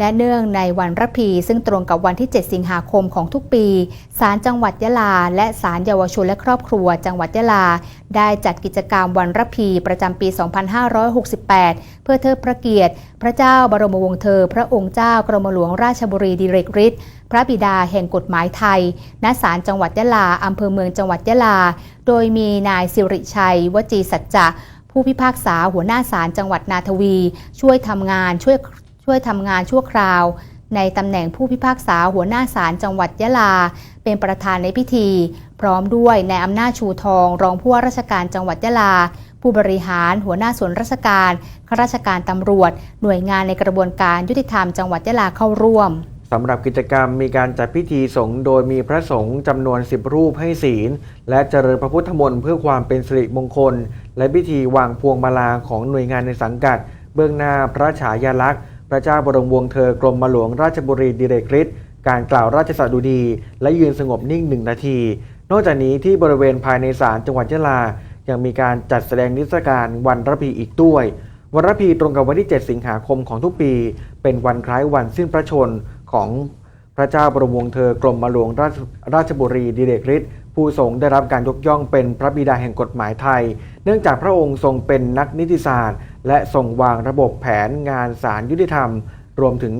และเนื่องในวันระพี ซึ่งตรงกับวันที่ 7 สิงหาคมของทุกปีศาลจังหวัดยะลา และศาลเยาวชนและครอบครัว จังหวัดยะลา ได้จัดกิจกรรมวันระพีประจำปี 2568 เพื่อเทิดพระเกียรติ พระเจ้าบรมวงศ์เธอ พระองค์เจ้ากรมหลวงราชบุรีดิเรกฤทธิ์พระบิดาแห่งกฎหมายไทย ณ ศาลจังหวัดยะลาอำเภอเมืองจังหวัดยะลา โดยมีนายสิริชัย วจีสัจจะผู้พิพากษาหัวหน้าศาลจังหวัดนาทวี ช่วยทำงานช่วย ช่วยทำงานชั่วคราว ในตำแหน่งผู้พิพากษาหัวหน้าศาลจังหวัดยะลา เป็นประธานในพิธี พร้อมด้วยนายอำนาจชูทอง รองผู้ว่าราชการจังหวัดยะลา ผู้บริหาร หัวหน้าส่วนราชการข้าราชการตำรวจ หน่วยงานในกระบวนการยุติธรรมจังหวัดยะลาเข้าร่วมสำหรับกิจกรรมมีการจัดพิธีสงฆ์โดยมีพระสงฆ์จำนวน 10 รูปให้ศีล และเจริญพระพุทธมนต์เพื่อความเป็นสิริมงคล และพิธีวางพวงมาลาของหน่วยงานในสังกัด เบื้องหน้าพระฉายาลักษณ์ ระเจ้าบรมวงศ์เธอกรมมหลวงราชบุรีดิเรกฤทธิ์การกล่าวราชสดุดี และยืนสงบนิ่งหนึ่งนาที นอกจากนี้ที่บริเวณภายในศาลจังหวัดยะลา ยังมีการจัดแสดงนิทรรศการวันระพีอีกด้วย วันระพีตรงกับวันที่ 7 สิงหาคมของทุกปี เป็นวันคล้ายวันสิ้นพระชนของพระเจ้าบรมวงศ์เธอกรมหลวงราชราชบุรีดิเรกฤทธิ์ผู้ทรงได้รับการยกย่องเป็นพระบิดาแห่งกฎหมายไทย เนื่องจากพระองค์ทรงเป็นนักนิติศาสตร์ และส่งวางระบบแผนงานสารยุติธรรม รวมถึง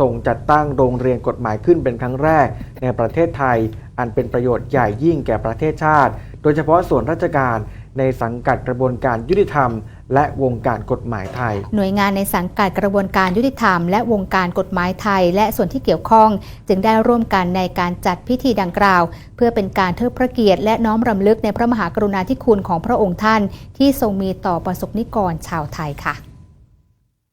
ส่งจัดตั้งโรงเรียนกฎหมายขึ้นเป็นครั้งแรก ในประเทศไทย อันเป็นประโยชน์ใหญ่ยิ่งแก่ประเทศชาติ โดยเฉพาะส่วนราชการในสังกัดกระบวนการยุติธรรม และวงการกฎหมายไทย หน่วยงานในสังกัดกระบวนการยุติธรรม และวงการกฎหมายไทย และส่วนที่เกี่ยวข้อง จึงได้ร่วมกันในการจัดพิธีดังกล่าว เพื่อเป็นการเทิดพระเกียรติและน้อมรำลึกในพระมหากรุณาธิคุณของพระองค์ท่าน ที่ทรงมีต่อประสบนิกรชาวไทยค่ะ